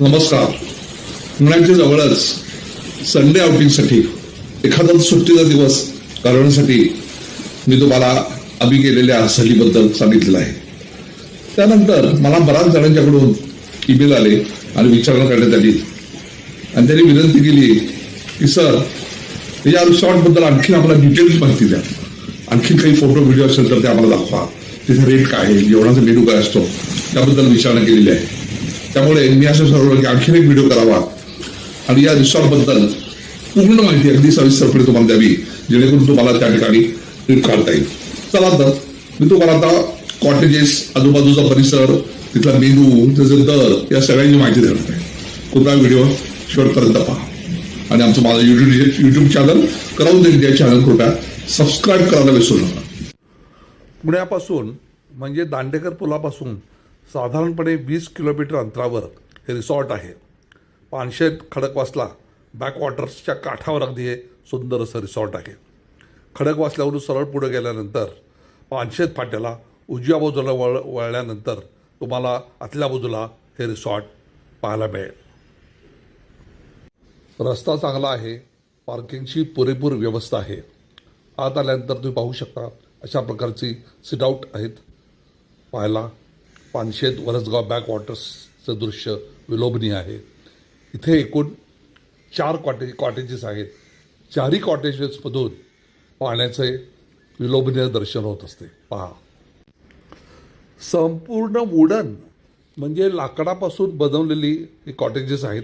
नमस्कार. पुण्याच्या जवळच संडे आउटिंगसाठी एखादा सुट्टीचा दिवस घालवण्यासाठी मी तुम्हाला आम्ही केलेल्या सहलीबद्दल सांगितलेलं आहे. त्यानंतर मला बऱ्याच जणांच्याकडून ईमेल आले आणि विचारणा करण्यात आली. आणि त्यांनी विनंती केली की सर या रिसॉर्टबद्दल आणखी आम्हाला डिटेल्स माहिती द्या. आणखी काही फोटो व्हिडिओ असेल तर ते आम्हाला दाखवा. तिथे रेट काय आहे? जेवणाचा मेनू काय असतो? त्याबद्दल विचारणा केलेली आहे. त्यामुळे मी असं ठरवलं की आणखीन एक व्हिडिओ करावा. आणि या रिसॉर्टबद्दल पूर्ण माहिती अगदी सविस्तरपणे तुम्हाला द्यावी जेणेकरून तुम्हाला त्या ठिकाणी ट्रिप काढता येईल. चला तर मी तुम्हाला आता कॉटेजेस आजूबाजूचा परिसर तिथला मेनू त्याचे दर या सगळ्यांची माहिती देणार आहे. कृपया व्हिडिओ शेवटपर्यंत पहा. आणि आमचं माझं युट्यूब युट्यूब चॅनल करावून या चॅनल कृपया. सबस्क्राईब करायला विसरू नका. पुण्यापासून म्हणजे दांडेकर पुलापासून साधारणपणे वीस किलोमीटर अंतरावर हे रिसॉर्ट आहे. पानशेत खडकवासला बॅकवॉटर्सच्या काठावर अगदी हे सुंदर असं रिसॉर्ट आहे. खडकवासल्यावरून सरळ पुढे गेल्यानंतर पानशेत फाट्याला उजव्या बाजूला वळ वळल्यानंतर तुम्हाला आतल्या बाजूला हे रिसॉर्ट पाहायला मिळेल. रस्ता चांगला आहे पार्किंगची पुरेपूर व्यवस्था आहे. आत आल्यानंतर तुम्ही पाहू शकता अशा प्रकारची सिटआउट आहेत पाहायला. पानशेत वरसगाव बॅक वॉटर्सचं दृश्य विलोभनीय आहे. इथे एकूण चार कॉटेज कॉटेजेस आहेत. चारही कॉटेजेसमधून पाण्याचे विलोभनीय दर्शन होत असते. पहा. संपूर्ण वुडन म्हणजे लाकडापासून बनवलेली ही कॉटेजेस आहेत.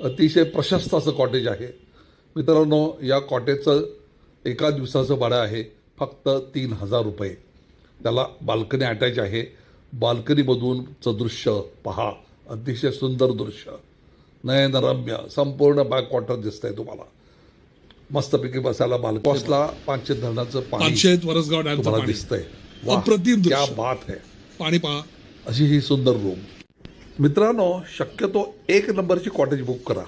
अतिशय प्रशस्त असं कॉटेज आहे. मित्रांनो या कॉटेजचं एका दिवसाचं भाडं आहे फक्त तीन हजार रुपये. त्याला बाल्कनी अटॅच आहे. बाल्कनीमधूनचं दृश्य पहा. अतिशय सुंदर दृश्य. नयनरम्य संपूर्ण बॅक वॉटर दिसतंय तुम्हाला. मस्तपैकी बसायला बाल्कॉसला पाचशे धरणाचं पाणी वरसगाव दिसतंय. वा, अप्रतिम क्या. बात है. पाणी पहा. अशी ही सुंदर रूम मित्रांनो शक्यतो एक नंबरची कॉटेज बुक करा.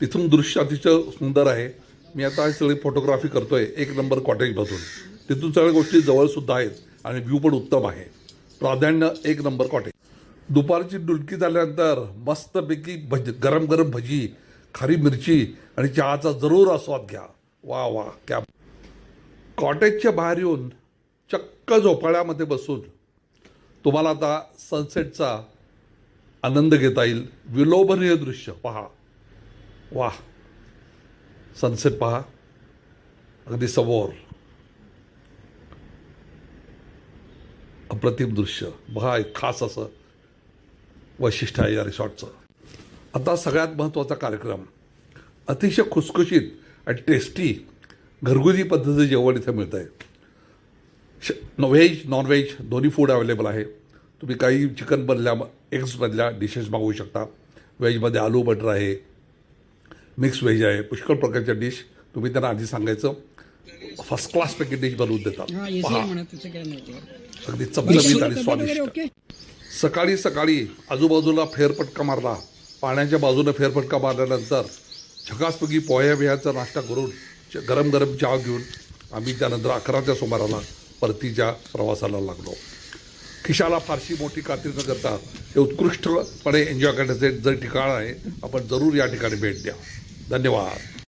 तिथून दृश्य अतिशय सुंदर आहे. मी आता सगळी फोटोग्राफी करतोय एक नंबर कॉटेजमधून तिथून सगळ्या गोष्टी जवळ सुद्धा आहेत आणि व्ह्यू पण उत्तम आहे. प्राधान्य एक नंबर कॉटेज. दुपारची डुलकी झाल्यानंतर मस्तपैकी भज गरम गरम भजी खारी मिरची आणि चहाचा जरूर आस्वाद घ्या. वा वा क्या कॉटेजच्या बाहेर येऊन चक्क झोपाळ्यामध्ये बसून तुम्हाला आता सनसेटचा आनंद घेता येईल. विलोभनीय दृश्य. पहा. वा. सनसेट पहा. अगदी समोर. अप्रतिम दृश्य. पहा एक खास असं वैशिष्ट्य आहे या रिसॉर्टचं. आता सगळ्यात महत्त्वाचा कार्यक्रम. अतिशय खुसखुशीत आणि टेस्टी घरगुती पद्धतीचं जेवण इथं मिळतं आहे श व्हेज नॉन व्हेज दोन्ही फूड अवेलेबल आहे. तुम्ही काही चिकन बनल्या एग्समधल्या डिशेस मागवू शकता. व्हेजमध्ये आलू बटर आहे. मिक्स व्हेज आहे. पुष्कळ प्रकारच्या डिश तुम्ही त्यांना आधी सांगायचं. फर्स्ट क्लासपैकी डिश बनवून देतात. अगदी चमचमीत आणि स्वादिष्ट. सकाळी सकाळी आजूबाजूला फेरफटका मारला. पाण्याच्या बाजूने फेरफटका मारल्यानंतर झकासपैकी पोह्या बिह्याचा नाश्ता करून गरम गरम चहा घेऊन आम्ही त्यानंतर अकराच्या सुमाराला परतीच्या प्रवासाला लागलो. खिशाला फारशी मोठी खात्री न करता हे उत्कृष्टपणे एन्जॉय करण्याचे जर ठिकाण आहे आपण जरूर या ठिकाणी भेट द्या. धन्यवाद.